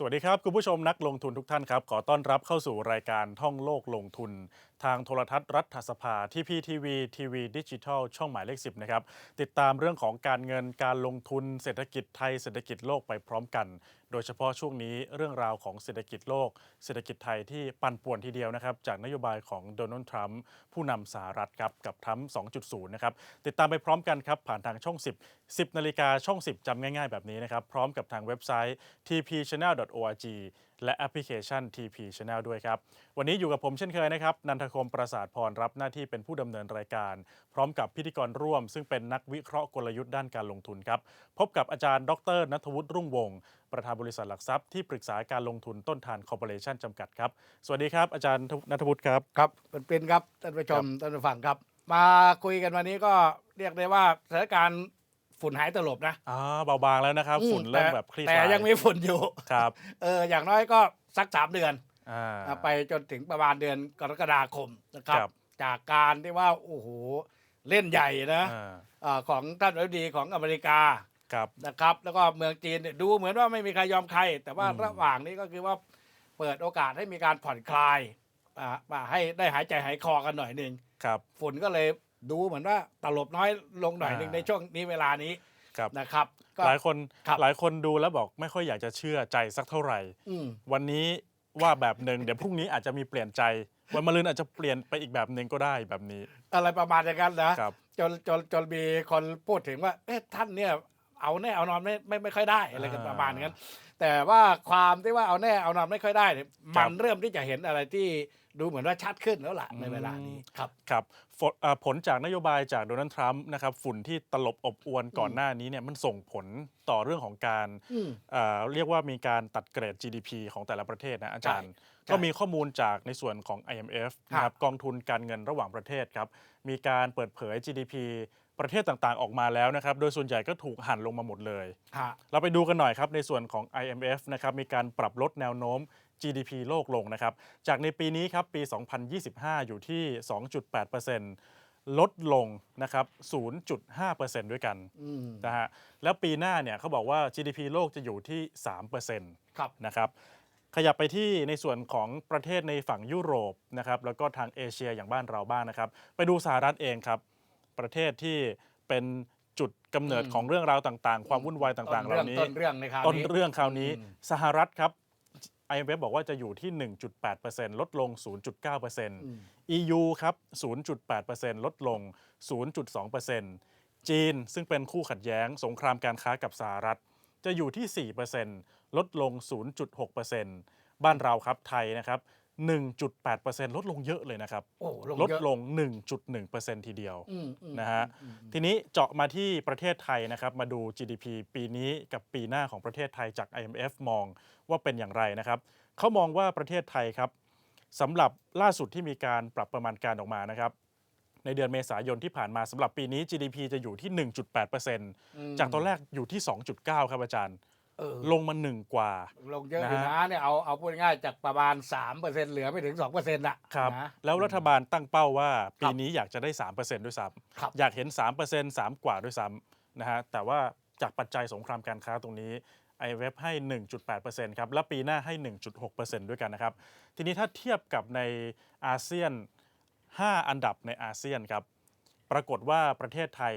สวัสดีครับ คุณผู้ชมนักลงทุนทุกท่านครับ ขอต้อนรับเข้าสู่รายการท่องโลกลงทุน ทางโทรทัศน์รัฐสภาที่พีทีวีทีวีดิจิทัลช่องหมายเลข 10 นะครับ ติดตามเรื่องของการเงินการลงทุนเศรษฐกิจไทยเศรษฐกิจโลกไปพร้อมกันโดยเฉพาะช่วงนี้เรื่องราวของเศรษฐกิจโลก เศรษฐกิจไทยที่ปั่นป่วนทีเดียวนะครับ จากนโยบายของโดนัลด์ทรัมป์ผู้นำสหรัฐครับกับทรัมป์ 2.0 นะครับ ติดตามไปพร้อมกันครับผ่านทางช่อง 10 10 นาฬิกาช่อง 10จำง่ายๆ แบบนี้นะครับ พร้อมกับทางเว็บไซต์ tpchannel.org และแอปพลิเคชัน TP Channel ด้วยครับ วันนี้อยู่กับผมเช่นเคยนะครับ นันทคมประสาทพรรับหน้าที่เป็นผู้ดำเนินรายการ พร้อมกับพิธีกรร่วม ซึ่งเป็นนักวิเคราะห์กลยุทธ์ด้านการลงทุนครับ พบกับอาจารย์ ดรนัทวุฒิรุ่งวงศ์ประธานบริษัทหลักทรัพย์ที่ปรึกษาการลงทุนต้นทานคอร์ปอเรชั่นจำกัดครับ สวัสดีครับ อาจารย์นัทวุฒิครับครับเป็นเป็นครับท่านผู้ชมท่านผู้ฟังครับ มาคุยกันวันนี้ก็เรียกได้ว่าสถานการณ์ฝุ่นหายตลบนะอ่าเบาบางแล้วนะครับอืมฝุ่นเริ่มต่แบบคลี่คแต่ลายยังมีฝุ่นอยู่ครับเอออย่างน้อยก็สักสามเดือนอ่าอะไปจนถึงประมาณเดือนกรกฎาคมนะครับครับจากการที่ว่าโอ้โหเล่นใหญ่นะอ่าอ่าของท่านอธิบดีของอเมริกา ครับนะครับ แล้วก็เมืองจีนเนี่ยดูเหมือนว่าไม่มีใครยอมใคร แต่ว่าอืมระหว่างนี้ก็คือว่าเปิดโอกาสให้มีการผ่อนคลายอ่ามาให้ได้หายใจหายคอกันหน่อยหนึ่งครับ ฝุ่นก็เลยดูเหมือนว่าตลบน้อยลงหน่อยหนึ่งอ่า ในช่วงนี้เวลานี้ครับนะครับก็ หลายคนครับ หลายคนดูแล้วบอกไม่ค่อยอยากจะเชื่อใจสักเท่าไหร่ อืม วันนี้ว่าแบบหนึ่งเดี๋ยวพรุ่งนี้อาจจะมีเปลี่ยนใจ วันมะรืนอาจจะเปลี่ยนไปอีกแบบหนึ่งก็ได้แบบนี้อะไรประมาณอย่างนั้นนะ ครับ จนจนจนมีคนพูดถึงว่าเอ๊ะท่านเนี่ย เอาแน่เอานอนไม่ไม่ไม่ค่อยได้อะไรกันอ่าประมาณนั้น แต่ว่าความที่ว่าเอาแน่เอานอนไม่ค่อยได้เนี่ยครัมับนเริ่มที่จะเห็นอะไรที่ดูเหมือนว่าชัดขึ้นแล้วล่ะในเวลานี้ครับครับฝนอ่าผลจากนโยบายจากโดนัลด์ทรัมป์นะครับฝุ่นที่ตลบอบอวนก่อนอืมหน้านี้เนี่ยมันส่งผลต่อเรื่องของการอืมอ่าเรียกว่ามีการตัดเกรด GDP ของแต่ละประเทศนะอาจารย์ใช่ก็มีข้อมูลจากในส่วนของ IMF นะคครัรับบกองทุนการเงินระหว่างประเทศครับมีการเปิดเผย GDP ประเทศต่างๆออกมาแล้วนะครับ โดยส่วนใหญ่ก็ถูกหั่นลงมาหมดเลย ฮะ เราไปดูกันหน่อยครับในส่วนของ IMF นะครับมีการปรับลดแนวโน้ม GDP โลกลงนะครับ จากในปีนี้ครับปี 2025 อยู่ที่ 2.8%ลดลงนะครับ 0.5%ด้วยกันอืมนะฮะแล้วปีหน้าเนี่ยเขาบอกว่า GDP โลกจะอยู่ที่3%ครับนะครับขยับไปที่ในส่วนของประเทศในฝั่งยุโรปนะครับแล้วก็ทางเอเชียอย่างบ้านเราบ้างนะครับ ไปดูสหรัฐเองครับ ประเทศที่เป็นจุดกำเนิดอืมของเรื่องราวต่างๆ ความวุ่นวายต่างๆเหล่านี้ ต้นเรื่องในคราวต้นนี้เรื่องคราวนี้อืมสหรัฐครับ IMF บอกว่าจะอยู่ที่ 1.8%ลดลงอืม0.9% EU ครับ 0.8%ลดลง 0.2%จีนซึ่งเป็นคู่ขัดแย้งสงครามการค้ากับสหรัฐ จะอยู่ที่ 4%ลดลง 0.6%บ้านเราครับไทยนะครับ 1.8%ลดลงเยอะเลยนะครับ โอ้ลงลดเยอะลง 1.1%ทีเดียวอืมอืมนะฮะอืมอืมทีนี้เจาะมาที่ประเทศไทยนะครับ มาดู GDP ปีนี้กับปีหน้าของประเทศไทยจาก IMF มองว่าเป็นอย่างไรนะครับเขามองว่าประเทศไทยครับสำหรับล่าสุดที่มีการปรับประมาณการออกมานะครับ ในเดือนเมษายนที่ผ่านมาสำหรับปีนี้ GDP จะอยู่ที่ 1.8%จากตอนแรกอยู่ที่ 2.9 ครับอาจารย์ เออ ลงมา1กว่า ลงเยอะอยู่นะนะฮะ เนี่ยเอาเอาพูดง่ายๆจากประมาณ3%เหลือไม่ถึง2%ละครับนะ แล้วรัฐบาลตั้งเป้าว่า ปีครับนี้อยากจะได้ 3%ด้วยซ้ำครับอยากเห็น 3% 3 กว่าด้วยซ้ำนะฮะแต่ว่าจากปัจจัยสงครามการค้าตรงนี้ IMF ให้ 1.8%ครับและปีหน้าให้ 1.6%ด้วยกันนะครับ ทีนี้ถ้าเทียบกับในอาเซียน 5 อันดับในอาเซียนครับ ปรากฏว่าประเทศไทย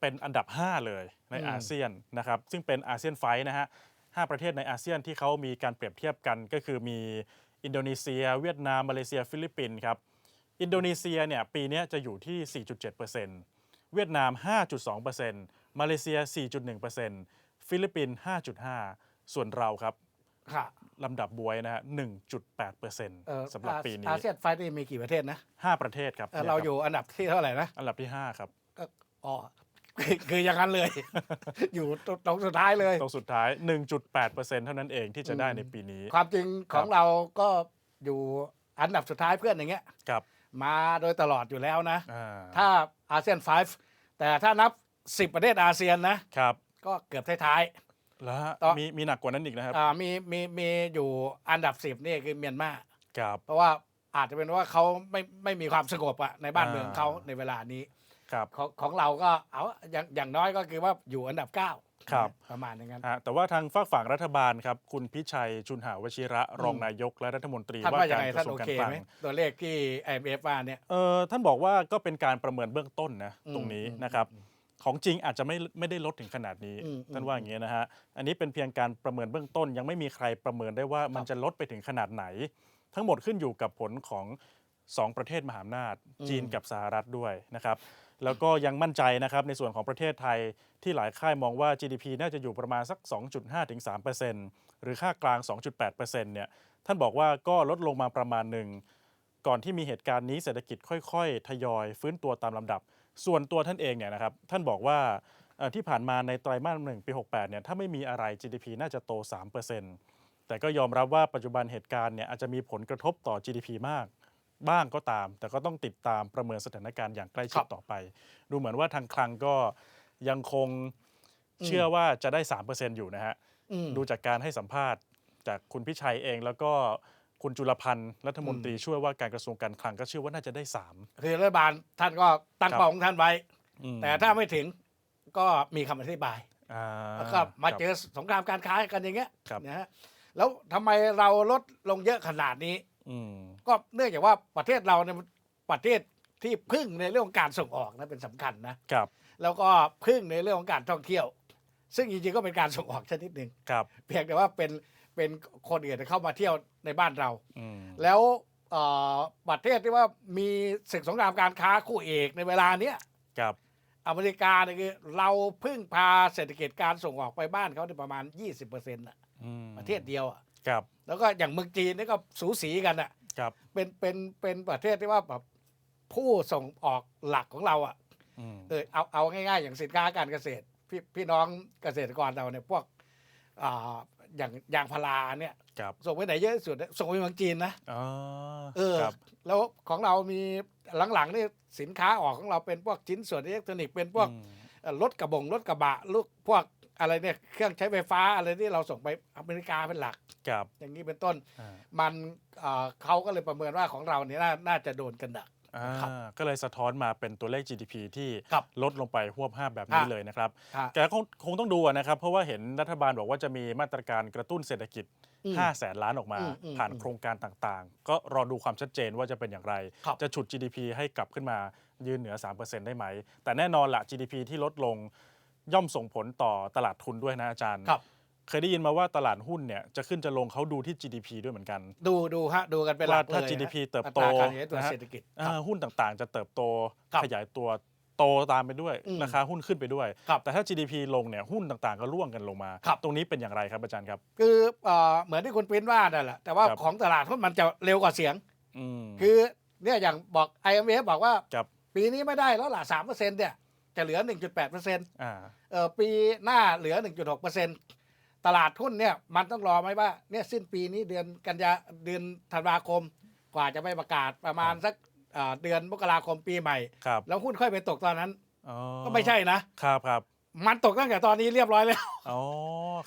เป็นอันดับ 5 เลย ในอืมอาเซียนนะครับซึ่งเป็นอาเซียนไฟท์นะฮะ5ประเทศในอาเซียนที่เขามีการเปรียบเทียบกันก็คือมีอินโดนีเซีย เวียดนามมาเลเซีย ฟิลิปปินส์ครับอินโดนีเซียเนี่ยปีเนี้ยจะอยู่ที่ 4.7%เวียดนาม 5.2%มาเลเซีย 4.1%ฟิลิปปินส์5.5 ส่วนเราครับค่ะลำดับบวยนะฮะเออ1.8%สำหรับปีนี้อาเซียนไฟท์นี่มีกี่ประเทศนะ 5 ประเทศครับเออนี่เราคบอยู่อันดับที่เท่าไหร่นะ อันดับที่ 5 ครับก็อ๋อ คือคืออย่างนั้นเลย อยู่ตรงสุดท้ายเลย ตรงสุดท้าย 1.8%เท่านั้นเองที่จะได้ในปีนี้ ความจริงของเราก็อยู่อันดับสุดท้ายเพื่อนอย่างเงี้ยครับ มาโดยตลอดอยู่แล้วนะ อ่าถ้าอาเซียนไฟฟ์แต่ถ้านับ 10 ประเทศอาเซียนนะ ครับก็เกือบท้าย แล้วฮะต่อ มีมีหนักกว่านั้นอีกนะครับ ๆอ่ามีมีมีอยู่อันดับ 10 นี่คือเมียนมา ครับ เพราะว่าอาจจะเป็นว่าเขาไม่ไม่มีความสงบอะในบ้านอ่าเมืองเขาในเวลานี้ ครับของของเราก็เอาอย่างอย่างน้อยก็คือว่าอยู่อันดับครับ ประมาณอย่างนั้นฮะแต่ว่าทางฝากฝั่งรัฐบาลครับ คุณพิชัยชุนหาวชิระ รองนายกและรัฐมนตรีท่านว่าว่ายักางรไงกท่าระนทรวโองการเคคลัง ไหมตัวเลขที่ IMF ว่าเนี่ย เออท่านบอกว่าก็เป็นการประเมินเบื้องต้นนะอืมตรงนี้อืมนะครับของจริงอาจจะไม่ไม่ได้ลดถึงขนาดนี้ อืมท่านว่าอย่างนี้นะฮะอันนี้เป็นเพียงการประเมินเบื้องต้น ยังไม่มีใครประเมินได้ว่ามันจะลดไปถึงขนาดไหน ทั้งหมดขึ้นอยู่กับผลของสองประเทศมหาอำนาจ จีนกับสหรัฐด้วยนะครับ แล้วก็ยังมั่นใจนะครับในส่วนของประเทศไทยที่หลายค่ายมองว่า GDP น่าจะอยู่ประมาณสัก 2.5ถึง3%หรือค่ากลาง 2.8%เนี่ยท่านบอกว่าก็ลดลงมาประมาณหนึ่งก่อนที่มีเหตุการณ์นี้เศรษฐกิจค่อยๆ ทยอยฟื้นตัวตามลำดับ ส่วนตัวท่านเองเนี่ยนะครับท่านบอกว่าที่ผ่านมาในไตรมาสหนึ่งปี 68 เนี่ยถ้าไม่มีอะไร GDP น่าจะโต 3%แต่ก็ยอมรับว่าปัจจุบันเหตุการณ์เนี่ยอาจจะมีผลกระทบต่อ GDP มาก บ้างก็ตาม แต่ก็ต้องติดตามประเมินสถานการณ์อย่างใกล้ชิครัดบต่อไป ดูเหมือนว่าทางคลังก็ยังคงเชื่อว่าจะได้ 3%อยู่นะฮะอืมดูจากการให้สัมภาษณ์ จากคุณพิชัยเองแล้วก็คุณจุลพันธ์รัฐมนตรีช่วยว่าการกระทรวงการคลังก็เชื่อว่าน่าจะได้สามคือรัฐบาลท่านก็ตั้งครับเป้าของท่านไว้อืมแต่ถ้าไม่ถึงก็มีคำอธิบายอ่าแล้วก็มาครับเจอสงครามการค้ากันอย่างเงี้ยครับนะฮะแล้วทำไมเราลดลงเยอะขนาดนี้ อืมก็เนื่องจากว่าประเทศเราเนี่ยมันประเทศที่พึ่งในเรื่องของการส่งออกนะเป็นสำคัญนะครับแล้วก็พึ่งในเรื่องของการท่องเที่ยว ซึ่งจริงๆก็เป็นการส่งออกชนิดหนึ่งครับเพียงแต่ว่าเป็นเป็นคนอื่นเข้ามาเที่ยวในบ้านเรา อืมแล้วเอ่อประเทศที่ว่ามีศึกสงครามการค้าคู่เอกในเวลาเนี้ย ครับอเมริกาเนี่ยคือเราพึ่งพาเศรษฐกิจการส่งออกไปบ้านเขาเนี่ยประมาณ 20%น่ะอืมประเทศเดียวอะ ครับ แล้วก็อย่างเมืองจีนนี่ก็สูสีกันอะครับ เป็นเป็นเป็นประเทศที่ว่าแบบผู้ส่งออกหลักของเราอะอืม เออเอาเอาง่ายๆ อย่างสินค้าการเกษตร พี่พี่น้องเกษตรกรเราเนี่ยพวกอ่าอย่างยางพาราเนี่ยครับ ส่งไปไหนเยอะที่สุดส่งไปเมืองจีนนะ อ๋อเออครับ แล้วของเรามีหลังๆนี่สินค้าออกของเราเป็นพวกชิ้นส่วนอิเล็กทรอนิกส์เป็นพวกอืม เอ่อรถกระบงรถกระบะลูกพวก อะไรเนี่ยเครื่องใช้ไฟฟ้าอะไรที่เราส่งไปอเมริกาเป็นหลัก ครับ อย่างนี้เป็นต้น อ่า มันเอ่อเขาก็เลยประเมินว่าของเราเนี่ยน่าน่าจะโดนกันหนัก อ่าครับก็เลยสะท้อนมาเป็นตัวเลข GDP ที่ครับลดลงไปหวบห้าบแบบนี้ฮะ เลยนะครับ ฮะ แต่คงคงต้องดูอะนะครับ เพราะว่าเห็นรัฐบาลบอกว่าจะมีมาตรการกระตุ้นเศรษฐกิจ อืม5 แสนล้านออกมา อืมอืมผ่านอืมโครงการต่างๆ ก็รอดูความชัดเจนว่าจะเป็นอย่างไร ครับ จะฉุด GDP ให้กลับขึ้นมายืนเหนือ 3%ได้ไหม แต่แน่นอนละ GDP ที่ลดลง ย่อมส่งผลต่อตลาดทุนด้วยนะอาจารย์ ครับ เคยได้ยินมาว่าตลาดหุ้นเนี่ยจะขึ้นจะลงเขาดูที่ GDP ด้วยเหมือนกัน ดูดูฮะดูกันเป็นหลักว่าถ้าเลย GDP ฮะเติบโตอัราการขยายตัวนะฮะ เศรษฐกิจอ่าหุ้นต่างๆ จะเติบโตครับขยายตัวโตตามไปด้วยอืมราคาหุ้นขึ้นไปด้วย ครับแต่ถ้า GDP ลงเนี่ยหุ้นต่างๆ ก็ร่วงกันลงมา ครับ ตรงนี้เป็นอย่างไรครับอาจารย์ครับ คือเอ่อเหมือนที่คุณปริ้นว่านั่นแหละแต่ว่าครับ ของตลาดหุ้นมันจะเร็วกว่าเสียง อืมคือเนี่ยอย่างบอก IMF บอกว่า ครับ ปีนี้ไม่ได้แล้วล่ะสามเปอร์เซ็นต์เนี่ย จะเหลือ 1.8เปอร์เซ็นต์อ่าเออปีหน้าเหลือ 1.6เปอร์เซ็นต์ตลาดหุ้นเนี่ยมันต้องรอไหมว่าเนี่ยสิ้นปีนี้เดือนกันยาเดือนธันวาคม กว่าจะไปประกาศประมาณสักเอ่อเดือนมกราคมปีใหม่ครับแล้วหุ้นค่อยไปตกตอนนั้นอ๋อก็ไม่ใช่นะครับครับมันตกตั้งแต่ตอนนี้เรียบร้อยแล้ว อ๋อ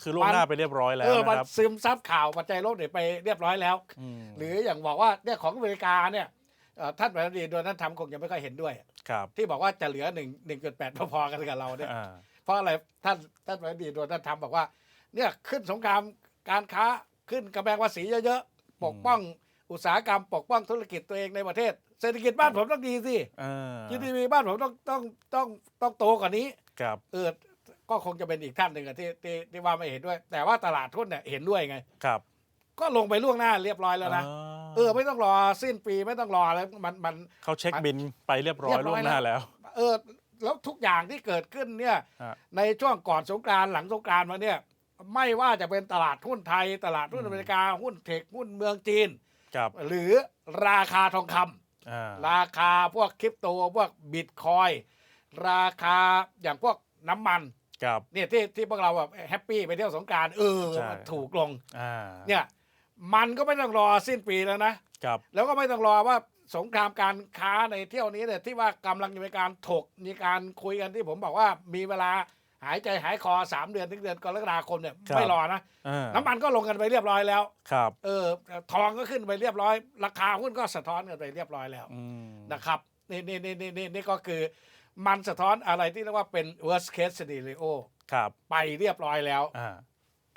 คือล่วงหน้าไปเรียบร้อยแล้วเออนะมันครับซึมซับข่าวปัจจัยโลกเนี่ยไปเรียบร้อยแล้วมหรืออย่างบอกว่าเนี่ยของอเมริกาเนี่ยเอ่อ ท่านประธานาธิบดีโดนัลด์ทรัมป์คงยังไม่ค่อยเห็นด้วย ครับ ที่บอกว่าจะเหลือ1 1.8พอๆกันกับเราเนี่ยอ่า เพราะอะไรท่านท่านประธานาธิบดีโดนัลด์ทรัมป์บอกว่าเนี่ยขึ้นสงครามการค้าขึ้นกำแพงภาษีเยอะๆปกป้องอุตสาหกรรมปกป้องธุรกิจตัวเองในประเทศ เศรษฐกิจบ้านผมต้องดีสิอ่า GDP บ้านผมต้องต้องต้องต้องโตกว่านี้ ครับ เออก็คงจะเป็นอีกท่านหนึ่งอะที่ที่ที่ว่าไม่เห็นด้วย แต่ว่าตลาดทุนเนี่ยเห็นด้วยไง ครับก็ลงไปล่วงหน้าเรียบร้อยแล้วนะ อ่า เออไม่ต้องรอสิ้นปีไม่ต้องรอแล้วมันมัน เขาเช็คบินไปเรียบร้อยเรียบร้ล่อวยงหน้าแล้ว เออแล้วทุกอย่างที่เกิดขึ้นเนี่ยฮะ ในช่วงก่อนสงกรานต์หลังสงกรานต์มาเนี่ยไม่ว่าจะเป็นตลาดหุ้นไทย ตลาดหุ้นอืมอเมริกาหุ้นเทคหุ้นเมืองจีนครับหรือราคาทองคำอ่าราคาพวกคริปโตพวกบิตคอยราคาอย่างพวกน้ำมันครับ เนี่ยที่ที่พวกเราแบบแฮปปี้ไปเที่ยวสงกรารเออใช่ มันถูกลงอ่าเนี่ย มันก็ไม่ต้องรอสิ้นปีแล้วนะครับ แล้วก็ไม่ต้องรอว่าสงครามการค้าในเที่ยวนี้เนี่ยที่ว่ากำลังจะมีการถกมีการคุยกันที่ผมบอกว่ามีเวลาหายใจหายคอสามเดือนถึงเดือนกรกฎาคมเนี่ยไม่รอนะอ่าน้ำมันก็ลงกันไปเรียบร้อยแล้วครับเออทองก็ขึ้นไปเรียบร้อย ราคาหุ้นก็สะท้อนกันไปเรียบร้อยแล้วอืมนะครับนี่นี่นี่นี่นี่นี่ก็คือ มันสะท้อนอะไรที่เรียกว่าเป็น worst case scenario ครับไปเรียบร้อยแล้วอ่า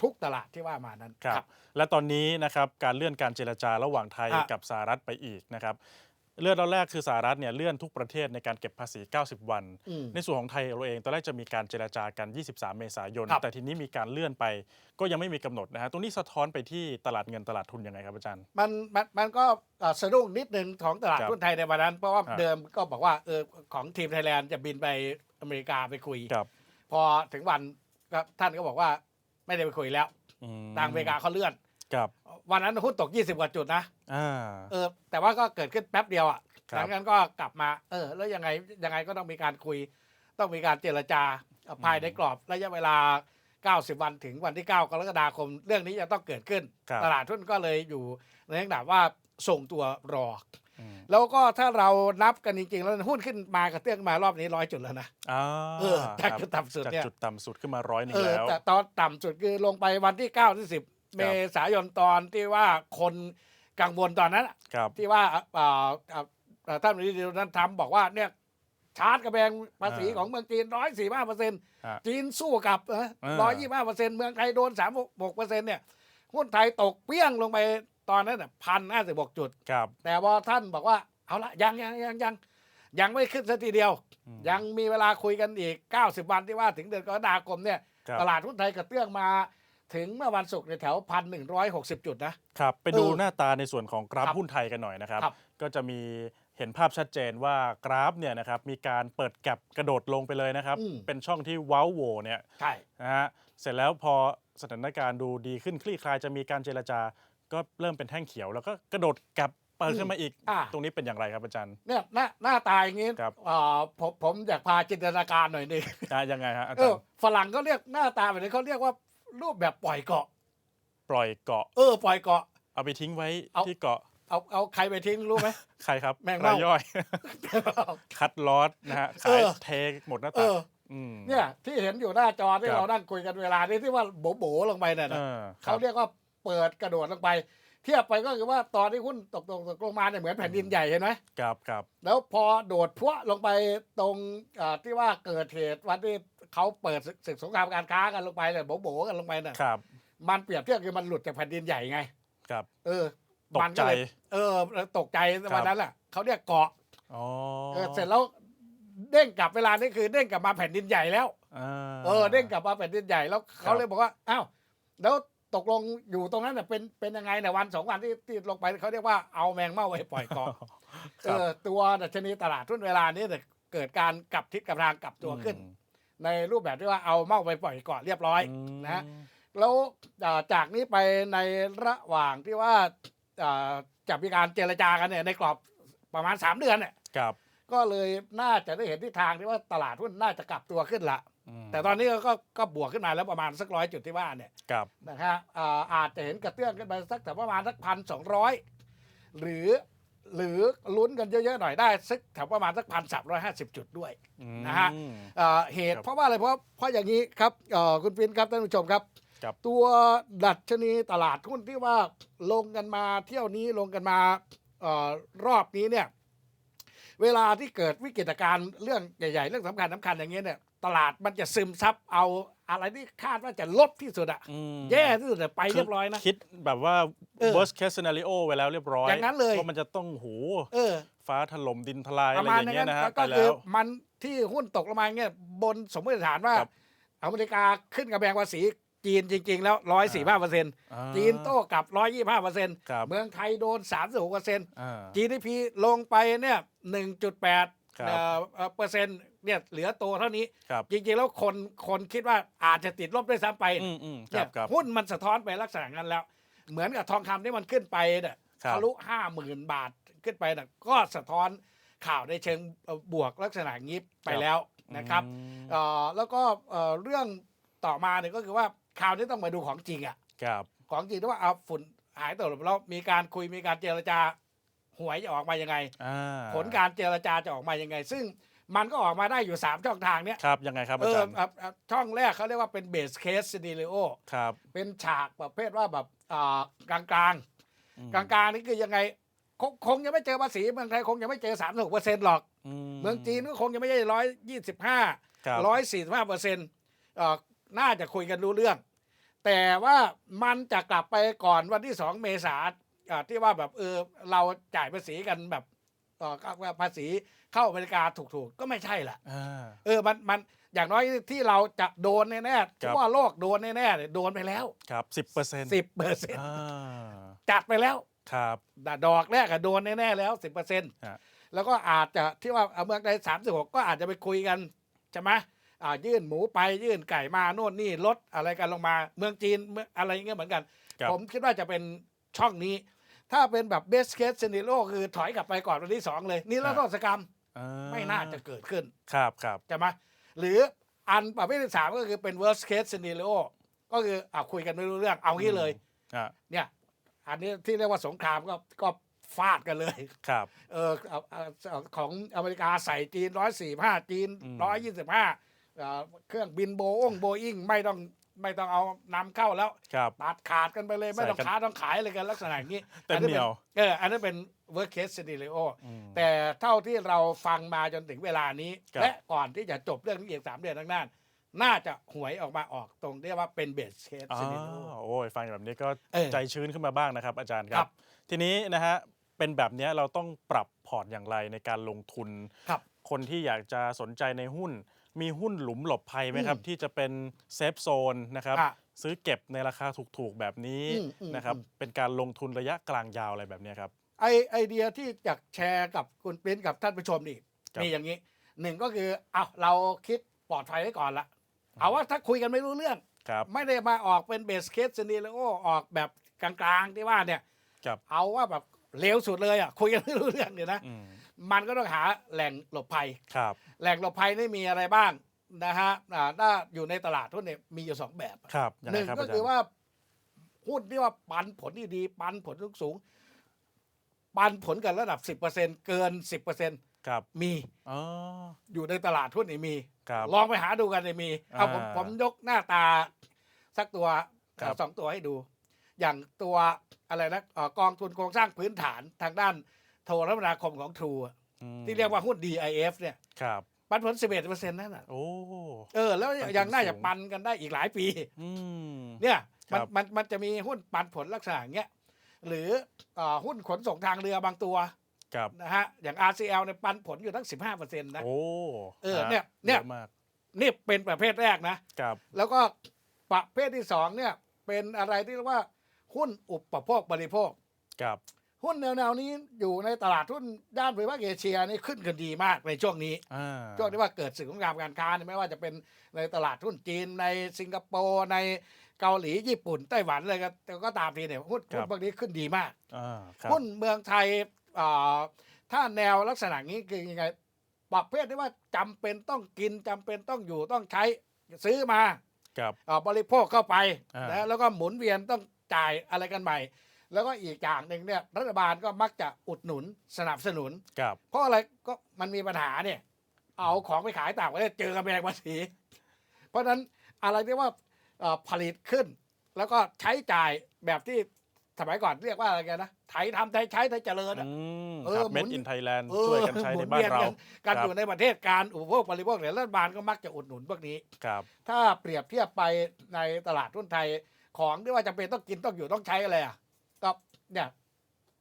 ทุกตลาดที่ว่ามานั้นครับ และตอนนี้นะครับการเลื่อนการเจรจาระหว่างไทยอะกับสหรัฐไปอีกนะครับเลื่อนตอนแรกคือสหรัฐเนี่ยเลื่อนทุกประเทศในการเก็บภาษี 90 วันอืมในส่วนของไทยเราเองตอนแรกจะมีการเจรจากัน 23 เมษายนครับแต่ทีนี้มีการเลื่อนไป ก็ยังไม่มีกำหนดนะฮะตรงนี้สะท้อนไปที่ตลาดเงินตลาดทุนยังไงครับอาจารย์ มันมันมันก็เอ่อสะดุ้งนิดหนึ่งของตลาดครับหุ้นไทยในวันนั้น เพราะว่าครับเดิมก็บอกว่าเออของทีมไทยแลนด์จะบินไปอเมริกาไปคุยครับพอถึงวันก็ท่านก็บอกว่า ไม่ได้ไปคุยแล้วอืมทางอเมริกาเขาเลื่อน ครับวันนั้นหุ้นตก 20 กว่าจุดนะอ่า เออแต่ว่าก็เกิดขึ้นแป๊บเดียวอะครับหลังจากนั้นก็กลับมา เออ แล้วยังไงยังไงก็ต้องมีการคุย ต้องมีการเจรจาภายในกรอบระยะเวลา 90 วันถึงวันที่ 9 กรกฎาคม เรื่องนี้จะต้องเกิดขึ้น ครับ ตลาดหุ้นก็เลยอยู่ในลักษณะว่าส่งตัวรออืม แล้วก็ถ้าเรานับกันจริงๆ แล้วหุ้นขึ้นมากระเตื้องมารอบนี้ร้อยจุดแล้วนะอ่าเออจากครับจุดต่ำสุดจากเนี่ยจุดต่ำสุดขึ้นมาร้อยหนึงเออแล้วแต่ตอนต่ำสุดคือลงไปวันที่9ที่10 เมษายนตอนที่ว่าคนกังวลตอนนั้นอะครับที่ว่าเอ่อเอ่อเอ่อท่านวิดีโอนั้นทำบอกว่าเนี่ยชาร์จกระแบงภาษีอ่าของเมืองจีนร้อยสี่ห้าเปอร์เซ็นต์ฮะจีนสู้กับอ่ร้อยยี่ห้าเปอร์เซ็นต์เมืองไทยโดนสามหกเปอร์เซ็นต์เนี่ยหุ้นไทยตกเปี้ยงลงไปตอนนั้นพันห้าสิบหกจุด ครับ แต่พอท่านบอกว่าเอาละยังยังยังยังยังไม่ขึ้นสักทีเดียว อืมยังมีเวลาคุยกันอีก 90 วันที่ว่าถึงเดือนกรกฎาคมเนี่ยครับ ตลาดหุ้นไทยกระเตื้องมาถึงเมื่อวันศุกร์ในแถวพันหนึ่งร้อยหกสิบจุดนะ ครับไปดูเออหน้าตาในส่วนของกราฟครับหุ้นไทยกันหน่อยนะครับ ครับก็จะมีเห็นภาพชัดเจนว่ากราฟเนี่ยนะครับมีการเปิดแก็บกระโดดลงไปเลยนะครับ อืม เป็นช่องที่เว้าโหวเนี่ยใช่ นะฮะเสร็จแล้วพอสถานการณ์ดูดีขึ้นคลี่คลายจะมีการเจรจา ก็เริ่มเป็นแท่งเขียวแล้วก็กระโดดกลับเปิดขึ้นมาอีก อ่า ตรงนี้เป็นอย่างไรครับอาจารย์ เนี่ยหน้าหน้าตาอย่างนี้ครับเอ่อผมผมอยากพาจินตนาการหน่อยหนึงอะยังไงฮะอาเอจารอย์ฝรั่งเขาเรียกหน้าตาแบบนี้เขาเรียกว่ารูปแบบปล่อยเกาะ ปล่อยเกาะเออปล่อยเกาะ เอาไปทิ้งไว้เอา ที่เกาะเอาเอาใครไปทิ้งรู้ไหม ใครครับแมงเม่ารายย่อย คัดลอสนะฮะเอขายอ เทหมดหน้าเอตักอ มเนี่ยที่เห็นอยู่หน้าจอที่ครับเรานั่งคุยกันเวลานี้ที่ว่าโบโบๆลงไปเนี่ยเอนะอเขาเรียกว่า เปิดกระโดดลงไป เทียบไปก็คือว่าตอนที่หุ้นตกตกตกลงมาเนี่ยเหมือนแผ่นดินใหญ่เห็นไหมครับครับแล้วพอโดดพรวลงไปตรงอ่าที่ว่าเกิดเหตุวันที่เขาเปิดศึกศึกสงครามการค้ากันลงไปเนี่ยโบโบๆกันลงไปเนี่ยครับมันเปรียบเทียบคือมันหลุดจากแผ่นดินใหญ่ไง ครับ เออตกมันใจ เลยเออตกใจครับวันนั้นแหละเขาเรียกเกาะอ๋อเออเสร็จแล้วเด้งกลับเวลานี้คือเด้งกลับมาแผ่นดินใหญ่แล้วอ่าเออเด้งกลับมาแผ่นดินใหญ่แล้วครัเขาบเลยบอกว่าอ้าวแล้ว ตกลงอยู่ตรงนั้นน่ะเป็นเป็นยังไงเนี่ยวันสองวันที่ที่ลงไปเขาเรียกว่าเอาแมงเม่าไว้ปล่อยเกาะคเอรับอตัวดัชนีตลาดทุนเวลานี้เนี่ยเกิดการกลับทิศกลับทางกลับตัวขึ้นอืมในรูปแบบที่ว่าเอาเม่าไปปล่อยเกาะเรียบร้อยอืมนะแล้วอ่าจากนี้ไปในระหว่างที่ว่าอ่าจะมีการเจรจากันเนี่ยในกรอบประมาณ 3 เดือนเนี่ยครับก็เลยน่าจะได้เห็นทิศทางที่ว่าตลาดหุ้นน่าจะกลับตัวขึ้นละม แต่ตอนนี้ก็ก็ก็บวกขึ้นมาแล้วประมาณสักร้อยจุดที่ว่าเนี่ยครับนะฮะอ่าอาจจะเห็นกระเตื้องขึ้นไปสักแต่ประมาณสักพันสองร้อยหรือหรือลุ้นกันเยอะๆหน่อยได้สักแถวประมาณสักพันสามร้อยห้าสิบจุดด้วยอืมนะฮะอ่าเหตุครับเพราะว่าอะไรเพราะเพราะอย่างนี้ครับเอ่อคุณปินครับท่านผู้ชมครับครับ ตัวดัชนีตลาดหุ้นที่ว่าลงกันมาเที่ยวนี้ลงกันมาเออรอบนี้เนี่ยเวลาที่เกิดวิกฤตการณ์เรื่องใหญ่ ๆ เรื่องสำคัญสำคัญอย่างเงี้ยเนี่ย ตลาดมันจะซึมซับเอาอะไรที่คาดว่าจะลบที่สุดอะอืมแย่ที่สุดอะไปเรียบร้อยนะ คิดแบบว่า เออ worst case scenario ไว้แล้วเรียบร้อยอย่างนั้นเลย ว่ามันจะต้องหูเออ ฟ้าถล่มดินทลาย ปอะไรระมาณอย่างนั้เงี้ยนนะฮะแล้วไปก็แล้คือว มันที่หุ้นตกลงมาเงี้ยบนสมมติฐานว่า ครับอเมริกาขึ้นกระแบงภาษีจีนจริง ๆ แล้วร้อยสี่ห้าเปอร์เซ็นต์อ่าจีนโต้กลับร้อยยี่ห้าเปอร์เซ็นต์ครับ เมืองไทยโดนสามสิบหกเปอร์เซ็นต์ อ่า GDP ลงไปเนี่ยหนึ่งจุดแปด ครับเปอร์เซ็นต์เนี่ยเหลือตัวเท่านี้ ครับจริงๆ แล้วคนคนคิดว่าอาจจะติดลบด้วยซ้ำไปอืมอืมคเนี่รัยบครับ หุ้นมันสะท้อนไปลักษณะนั้นแล้ว เหมือนกับทองคำที่มันขึ้นไปเนี่ยครับ ทะลุห้าหมื่นบาทขึ้นไปน่ะก็สะท้อนข่าวในเชิงเอ่อบวกลักษณะงี้ไปแล้วนะครับอืมเอ่อแล้วก็เอ่อเรื่องต่อมาเนี่ยก็คือว่าข่าวนี้ต้องมาดูของจริงอะ ครับ ของจริงที่ว่าเอาฝุ่นหายตัวลงแล้วมีการคุยมีการเจรจา หวยจะออกมายังไงอ่าผลการเจรจาจะออกมายังไง ซึ่งมันก็ออกมาได้อยู่ 3 ช่องทางเนี้ยครับยังไงครับเออาอจารย์อะอะช่องแรกเขาเรียกว่าเป็นเบสเคสซีดีโอครับเป็นฉากประเภทว่าแบบอ่ากลางกลางอืมๆกลางกลางๆนี่คือยังไงคงคงยังไม่เจอภาษีเมืองไทยคงยังไม่เจอสามสิบเปอร์เซ็นต์หรอก เมืองจีนก็คงยังไม่ใช่ร้อยยี่สิบห้าครับร้อยสี่สิบห้าเปอร์เซ็นต์น่าจะคุยกันรู้เรื่อง แต่ว่ามันจะกลับไปก่อนวันที่สองเมษาอ่า ที่ว่าแบบเออเราจ่ายภาษีกันแบบเอ่อว่าภาษีเข้าอเมริกาถูกๆ ก็ไม่ใช่ละอ่าเออมันมันอย่างน้อยที่เราจะโดนแน่ๆครับทั่วโลกโดนแน่ๆเนี่ยโดนไปแล้วครับสิบเปอร์เซ็นต์สิบเปอร์เซ็นต์อ่าจัดไปแล้วครับแต่ดอกแรกอะโดนแน่ๆแล้วสิบเปอร์เซ็นต์ฮะแล้วก็อาจจะที่ว่าเอาเมืองใดสามสิบหกก็อาจจะไปคุยกันใช่ไหมอ่ายื่นหมูไปยื่นไก่มาโน่นนี่ลดอะไรกันลงมา เมืองจีนเมืองอะไรอย่างเงี้ยเหมือนกันครับผมคิดว่าจะเป็นช่องนี้ ถ้าเป็นแบบ best case scenario คือถอยกลับไปก่อนวันที่สองเลย นี่แล้วโทษกรรมอ่าไม่น่าจะเกิดขึ้น ครับครับใช่ไหมหรืออันประเภทที่สามก็คือเป็น worst case scenario ก็คืออ่าคุยกันไม่รู้เรื่องเอางี้เลยอ่าเนี่ย อันนี้ที่เรียกว่าสงครามก็ก็ฟาดกันเลย ครับ เออเอาเอาเอาของอเมริกาใส่จีนร้อยสี่ห้าจีนอืมร้อยยี่สิบห้าเครื่องบินโบองโบอิงไม่ต้อง ไม่ต้องเอานำเข้าแล้วครับตัดขาดกันไปเลยไม่ต้องใส่กันค้าต้องขายเลยกันลักษณะอย่างนี้เต็มอันนี้เหนีเป็นยวเอออันนั้นเป็น worst case scenario อืมแต่เท่าที่เราฟังมาจนถึงเวลานี้ครับและก่อนที่จะจบเรื่องนี้อีกสามเดือนข้างหน้าน่าจะหวยออกมาออกตรงเรียกว่าเป็น best case อ๋อ scenario โอ้ยฟังแบบนี้ก็เออใจชื้นขึ้นมาบ้างนะครับ อาจารย์คครัรับบทีนี้นะฮะเป็นแบบเนี้ยเราต้องปรับพอร์ตอย่างไรในการลงทุนครับคนที่อยากจะสนใจในหุ้น มีหุ้นหลุมหลบภัยไหมครับอืมที่จะเป็นเซฟโซนนะครับอะซื้อเก็บในราคาถูกๆแบบนี้อืมอืมนะครับ อืม เป็นการลงทุนระยะกลางยาวอะไรแบบเนี้ยครับ ไอไอเดียที่อยากแชร์กับคุณปริ้นกับท่านผู้ชมนี่ครับ มีอย่างนี้หนึ่งก็คือเอาเราคิดปลอดภัยไว้ก่อนละเอาว่าถ้าคุยกันไม่รู้เรื่อง ครับ ไม่ได้มาออกเป็นเบสเคสซีนีแล้วออกแบบกลางๆที่ว่าเนี่ยครับ เอาว่าแบบเลวสุดเลยอะคุยกันไม่รู้เรื่องเนี่ยนะ อืม มันก็ต้องหาแหล่งหลบภัย ครับ แหล่งหลบภัยนี่มีอะไรบ้างนะฮะอ่าถ้าอยู่ในตลาดทุนเนี่ยมีอยู่สองแบบครับยังหไงนึ่งครับก็อาจารคือย์ว่าหุ้นที่ว่าปันผลที่ดีปันผลสูงๆปันผลกันระดับ 10%เกิน10%ครับมีอ๋ออยู่ในตลาดทุนนี่มี ครับ ลองไปหาดูกันเลยมี เอาผมอ่าผมยกหน้าตา สักตัวครับ สองตัวให้ดู อย่างตัวอะไรนะเอ่อกองทุนโครงสร้างพื้นฐานทางด้านโทรคมนาคมของทรูอืมที่เรียกว่าหุ้น DIF เนี่ยครับปันผล 11%นั่นน่ะโอ้เออ แล้วปันผลยังน่าจะสูงปันกันได้อีกหลายปีอืมเนี่ยมันครับมันมันจะมีหุ้นปันผลลักษณะอย่างเงี้ยหรือเอ่อหุ้นขนส่งทางเรือบางตัวครับนะฮะอย่าง RCL เนี่ยปันผลอยู่ตั้ง 15%นะโอ้เออฮะเนี่ยเนี่ยอะมากนี่เป็นประเภทแรกนะครับแล้วก็ประเภทที่สองเนี่ยเป็นอะไรที่เรียกว่าหุ้นอุปโภคบริโภคครับ หุ้นแนวๆนี้อยู่ในตลาดหุ้นด้านภูมิภาคเอเชียนี่ขึ้นกันดีมากในช่วงนี้ อ่าช่วงที่ว่าเกิดศึกสงครามการค้าเนี่ยไม่ว่าจะเป็นในตลาดหุ้นจีนในสิงคโปร์ในเกาหลีญี่ปุ่นไต้หวันอะไรก็ก็ตามทีเนี่ยหุ้นหุ้นพวกนี้ขึ้นดีมาก อ่าครับหุ้นเมืองไทยอ่าถ้าแนวลักษณะนี้คือยังไงประเภทที่ว่าจำเป็นต้องกินจำเป็นต้องอยู่ต้องใช้ซื้อมา ครับอ่าบริโภคเข้าไปอ่านะแล้วก็หมุนเวียนต้องจ่ายอะไรกันใหม่ แล้วก็อีกอย่างหนึ่งเนี่ยรัฐบาลก็มักจะอุดหนุนสนับสนุน ครับ เพราะอะไรก็มันมีปัญหาเนี่ย เอาของไปขายต่างประเทศเจอกำแพงภาษี เพราะฉะนั้นอะไรที่ว่าเอ่อผลิตขึ้น แล้วก็ใช้จ่ายแบบที่สมัยก่อนเรียกว่าอะไรกันนะไทยทำไทยใช้ไทยเจริญอะ อืมเอคอรับหมุ Made น in Thailand เออช่วยกันใช้หมุในนบ้าเวีนยเรากันการครับ อยู่ในประเทศการอุปโภคบริโภคเนี่ยรัฐบาลก็มักจะอุดหนุนพวกนี้ ครับ ถ้าเปรียบเทียบไปในตลาดหุ้นไทยของที่ว่าจำเป็นต้องกินต้องอยู่ต้องใช้อะไรอะก็ เนี่ย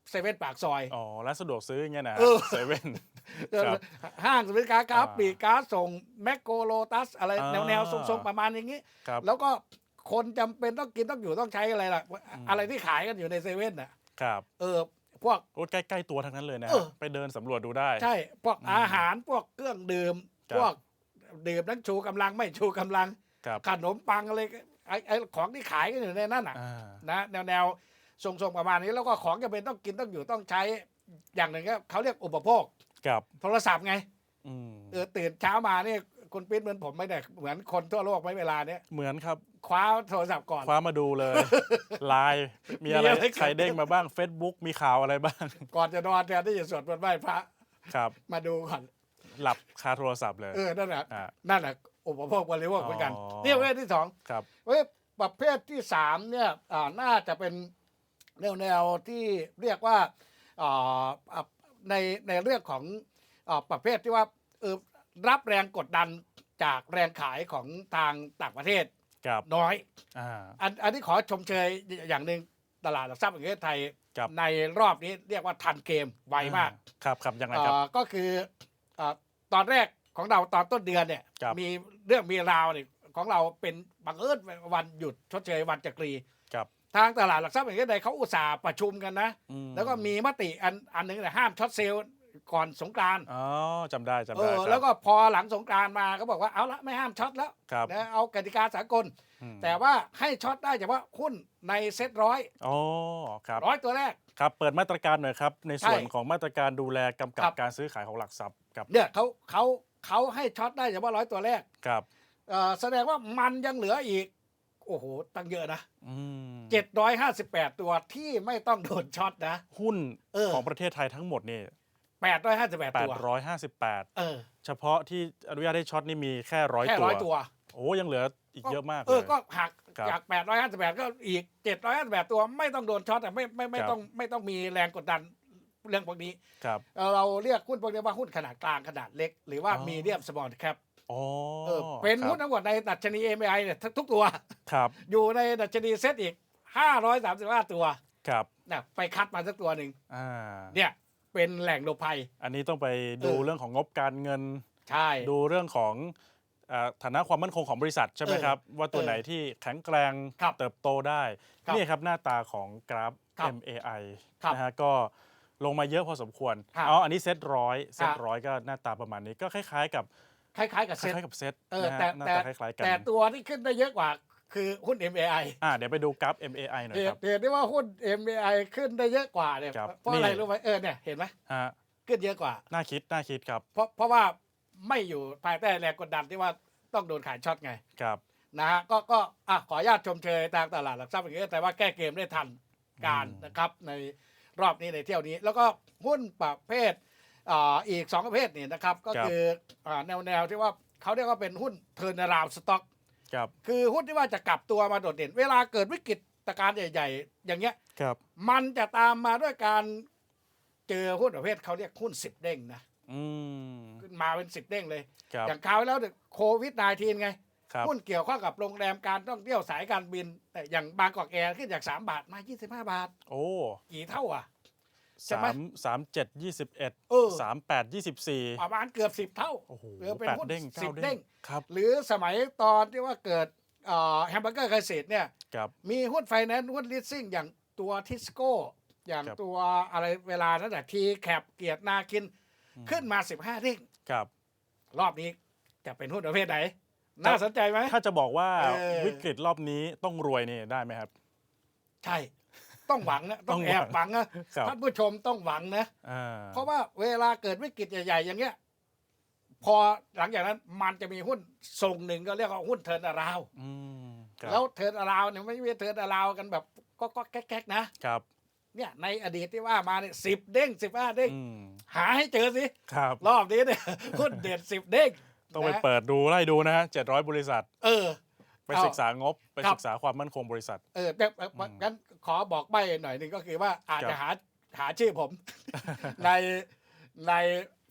เซเว่นปากซอยอ๋อร้านสะดวกซื้ออย่างเงี้ยนะเออเซเว่นครับห้างสินค้าค้าอ่าปลีกค้าส่งแมคโครโลตัส อะไรอ่าแนวแนวๆทรงๆ ประมาณอย่างนี้ครับแล้วก็คนจำเป็นต้องกินต้องอยู่ต้องใช้อะไรล่ะอืมอะไรที่ขายกันอยู่ในเซเว่นน่ะครับเออพวกโอ้ใกล้ๆตัวทั้งนั้นเลยนะเออไปเดินสำรวจดูได้ ใช่พวกอืมอาหารพวกเครื่องดื่มครับพวกดื่มนั้นชูกำลังไม่ชูกำลังครับขนมปังอะไรก็ไอ้ไอ้ของที่ขายกันอยู่ในนั้นอะอ่านะแนวแนว ทรงๆประมาณนี้แล้วก็ของจำเป็นต้องกินต้องอยู่ต้องใช้อย่างหนึ่งก็เขาเรียกอุปโภคครับโทรศัพท์ไงอืมเออตื่นเช้ามาเนี่ยคุณปิ๊ดเหมือนผมไม่ได้เหมือนคนทั่วโลกไม่เวลาเนี้ยเหมือนครับ คว้าโทรศัพท์ก่อน คว้ามาดูเลยไลน์มีอะไรมีอะไรใครเด้งมาบ้าง Facebook มีข่าวอะไรบ้าง ก่อนจะนอนแทนที่จะสวดมนต์ไหว้พระครับ มาดูก่อน หลับคาโทรศัพท์เลยเออนั่นแหละอ่านั่นแหละอุปโภคบริโภคเหมือนกันอ๋อนี่ประเภทที่สองครับเว้ยประเภทที่สามเนี่ยอ่าน่าจะเป็น แนวแนวที่เรียกว่าอ่าอ่าในในเรื่องของอ่าประเภทที่ว่าเออรับแรงกดดันจากแรงขายของทางต่างประเทศครับน้อยอ่าอันอันนี้ขอชมเชยอย่างหนึ่งตลาดหลักทรัพย์แห่งประเทศไทยครับในรอบนี้เรียกว่าทันเกมไวมากครับครับยังไงครับเอ่อก็คือเอ่อตอนแรกของเราตอนต้นเดือนเนี่ยครับมีเรื่องมีราวเนี่ยของเราเป็นบังเอิญวันหยุดชดเชยวันจักรีครับ ทางตลาดหลักทรัพย์แห่งประเทศไทยเขาอุตส่าห์ประชุมกันนะ อืแล้วก็มีมติอันอันหนึ่งเนี่ยห้ามช็อตเซลล์ก่อนสงกรานต์อ๋อจำได้จำเอได้อครับแล้วก็พอหลังสงกรานต์มาก็บอกว่าเอาละไม่ห้ามช็อตแล้วครับนะเอากติกาสากล อืมแต่ว่าให้ช็อตได้เฉพาะหุ้นในเซ็ตร้อยอ๋อครับ ร้อยตัวแรก ครับเปิดมาตรการหน่อยครับ ในส่วนใช่ของมาตรการดูแลกำกัครับบการซื้อขายของหลักทรัพย์ครับเนี่ยเขาเขาเขาให้ช็อตได้เฉพาะร้อยตัวแรกครับ เอ่อแสดงว่ามันยังเหลืออีก โอ้โห ตั้งเยอะนะอืม758ตัวที่ไม่ต้องโดนช็อตนะ หุ้นเออของประเทศไทยทั้งหมดนี่858ตัว858เออเฉพาะที่อนุญาตให้ช็อตนี่มีแค่ร้อยแค่ตัวร้อยตัว โอ้ยังเหลืออีกเยอะมากเอเลอยก็หักครับจาก858ก็อีก758ตัวไม่ต้องโดนช็อตแต่ไม่ไม่ไม่ครับต้องไม่ต้องมีแรงกดดันเรื่องพวกนี้ ครับเอ่อเราเรียกหุ้นพวกนี้ว่าหุ้นขนาดกลางขนาดเล็ก หรือว่าอ๋อมีเดียมสมอลแคปอ๋อ เออเป็นครับหุ้นทั้งหมดในดัชนี MI เนี่ยทุกตัว ครับ อยู่ในดัชนีเซตอีก 535 ตัวครับนะไปคัดมาสักตัวหนึ่งอ่าเนี่ยเป็นแหล่งหลบภัย อันนี้ต้องไปดูเออเรื่องของงบการเงิน ใช่ ดูเรื่องของเอ่อฐานะความมั่นคงของบริษัทใช่ไหมเออครับ ว่าตัวเออไหนที่แข็งแกรงครับเติบโตได้ครับนี่ครับหน้าตาของกราฟครับ MAI ครับนะฮะก็ลงมาเยอะพอสมควรครับอ๋ออันนี้เซ็ตร้อยเซ็ตครับร้อยก็หน้าตาประมาณนี้ก็คล้ายๆกับ คล้ายๆกับคเซ็ตล้ายๆกับเซ็ตเออนะฮะแต่หน้าแต่ตาคล้ายๆกันแต่ตัวที่ขึ้นได้เยอะกว่า คือหุ้น MAI อ่าเดี๋ยวไปดูกราฟ MAI หน่อยเหครัตุบ เหตุที่ว่าหุ้น MAI ขึ้นได้เยอะกว่าเนี่ยครับเพราะอะไรนี่ รู้ไหมเออเนี่ยเห็นไหมฮะขึ้นเยอะกว่า น่าคิดน่าคิดครับเพราะเพราะว่าไม่อยู่ภายใต้แรงกดดันที่ว่าต้องโดนขายช็อตไงครับ นะฮะก็ก็อะขออนุญาตชมเชยทางตลาดหลักทรัพย์อย่างนี้แต่ว่าแก้เกมได้ทันการอืม นะครับในรอบนี้ในเที่ยวนี้ แล้วก็หุ้นประเภท อ่าอีกสองประเภทนี่นะครับ ก็คืออ่าแนวแนวที่ว่าเขาเรียกว่าเป็นหุ้นเทอร์นาราวสต็อกครับคือหุ้นที่ว่าจะกลับตัวมาโดดเด่น เวลาเกิดวิกฤตการณ์ใหญ่ ๆ อย่างเงี้ยครับมันจะตามมาด้วยการเจอหุ้นประเภทเขาเรียกหุ้นสิบเด้งนะอืมขึ้นมาเป็นสิบเด้งเลยครับอย่างคราวที่แล้วเนี่ยโควิด -19 ไงครับหุ้นเกี่ยวข้องกับโรงแรมการท่องเที่ยวสายการบินแต่อย่างบางกอกแอร์ขึ้นจาก 3 บาทมา 25 บาท โอ้ กี่เท่าอะ ใช่สาไหมมสามเจ็ดยี่สิบเอ็ดเออ สามแปดยี่สิบสี่ประมาณเกือบ10เท่าโอ้โหเออเป็นแปดหุ้นเด้งสิเก้าบเด้เด้ง ง ครับหรือสมัยตอนที่ว่าเกิดแฮมเบอร์เกอร์ไคเซตเนี่ย ครับมีหุ้นไฟแนนซ์หุ้นลิสซิ่งอย่างตัวทิสโก้ อย่างครับตัวอะไรเวลานั้นแต่ทีแคปเกียรตินาคิน ขึ้นมา 15เด้งครับ รอบนี้จะเป็นหุ้นประเภทไหน น่าสนใจไหม ถ้าจะบอกว่าเออ วิกฤตรอบนี้ต้องรวยนี่ได้ไหมครับ ใช่ ต้องหวังนะต้องต้องแอหวับงหวังนะครับ ท่านผู้ชมต้องหวังนะ อ่าเพราะว่าเวลาเกิดวิกฤตใหญ่ๆ อย่างเงี้ย พอหลังจากนั้นมันจะมีหุ้นทรงหนึ่งก็เรียกว่าหุ้นเทิร์นอราวอืมครับแล้วเทิร์นอราวเนี่ยไม่ใช่เทิร์นอราวกันแบบก็ก็แก๊กๆนะครับ เนี่ยในอดีตที่ว่ามาเนี่ยสิบเด้งสิบห้าเด้ง อืมหาให้เจอสิ ครับ รอบนี้เนี่ย หุ้นเด็ดสิบเด้งต้องไปนะเปิดดูไล่ดูนะฮะเจ็ดร้อยบริษัท เออ ไปเอาศึกษางบไปครับศึกษาความมั่นคงบริษัท เออแต่แต่อืมงั้นขอบอกใบหน่อยหนึ่งก็คือว่าอาจครับจะหาหาชื่อผม ในใน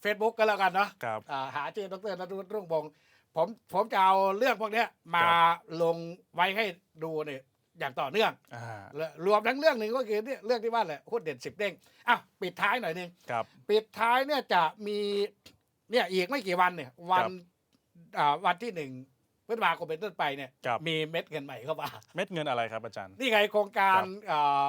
Facebook ก็แล้วกันเนาะครับอ่าหาชื่อดรนรุตรุ่งบงศ์ผมผมจะเอาเรื่องพวกเนี้ยมาครับลงไว้ให้ดูเนี่ยอย่างต่อเนื่องอ่าและรวมทั้งเรื่องหนึ่งก็คือเนี่ยเรื่องที่ว่าแหละหุ้นเด่นสิบเด้งอะปิดท้ายหน่อยหนึ่งครับปิดท้ายเนี่ยจะมีเนี่ยอีกไม่กี่วันเนี่ยวันครับอ่าวันที่หนึ่ง พฤษภาคมเป็นต้นไปเนี่ยครับมีเม็ดเงินใหม่เข้ามาเม็ดเงินอะไรครับอาจารย์ นี่ไงโครงการครับเอ่อ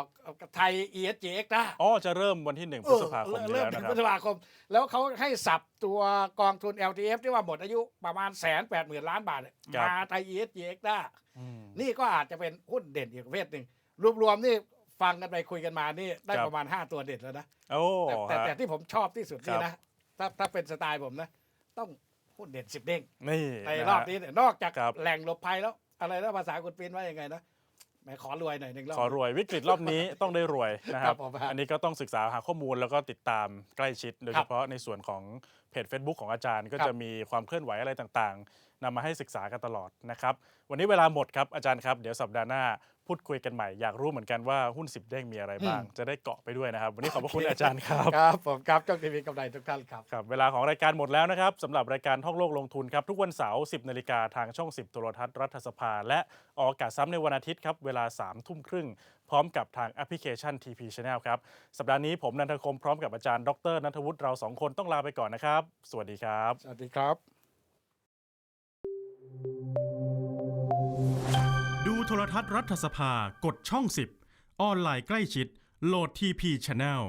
ไทย ESG Extra อ๋อจะเริ่มวันที่หนึ่งพฤษภาคมนี้เริ่มแล้วถึนะงคพรับฤษภาคม แล้วเขาให้สับตัวกองทุน LTF ที่ว่าหมดอายุประมาณแสนแปดหมื่นล้านบาทเนี่ยครับมาไทย ESG Extra อืม นี่ก็อาจจะเป็นหุ้นเด่นอีกประเภทหนึ่งรวมๆนี่ฟังกันไปคุยกันมานี่ได้ครับ ประมาณ 5 ตัวเด่นแล้วนะ โอ้แต่แต่ฮะ แต่ที่ผมชอบที่สุดนี่ครับนะถ้าถ้าเป็นสไตล์ผมนะ ต้อง หุ้นเด่นสิบเด้งนี่ในะฮะรอบนี้เนี่ยนอกจากครับ แหล่งหลบภัยแล้ว อะไรนะภาษาคุณปีนว่ายังไงนะแหมขอรวยหน่อยหนึ่งรอบ ขอรวยวิกฤตรอบนี้ ต้องได้รวยนะคครัรับบผมฮะอันนี้ก็ต้องศึกษาหาข้อมูลแล้วก็ติดตามใกล้ชิด โดยครัเฉบพาะในส่วนของเพจ Facebook ของอาจารย์ ก็ครับจะมีความเคลื่อนไหวอะไรต่างๆนำมาให้ศึกษากันตลอดนะครับ วันนี้เวลาหมดครับอาจารย์ครับ เดี๋ยวสัปดาห์หน้าพูดคุยกันใหม่ อยากรู้เหมือนกันว่าหุ้น10เด้งมีอะไรบ้าง จะได้เกาะไปด้วยนะครับ วันนี้ขอบพระคุณอาจารย์ครับ ครับ ผมครับจ้องทีวีกำไรทุกท่านครับครับ เวลาของรายการหมดแล้วนะครับสำหรับรายการท่องโลกลงทุนครับ ทุกวันเสาร์10นาฬิกาทางช่อง 10โทรทัศน์รัฐสภา และออกอากาศซ้ำในวันอาทิตย์ครับเวลา3ทุ่มครึ่ง พร้อมกับทางแอปพลิเคชัน TP Channel ครับ สัปดาห์นี้ผมนันทคมพร้อมกับอาจารย์ดรนัทวุฒิเราสองคนต้องลาไปก่อนนะครับ สวัสดีครับ สวัสดีครับ ดูโทรทัศน์รัฐสภากดช่อง 10 ออนไลน์ใกล้ชิด โหลด TP Channel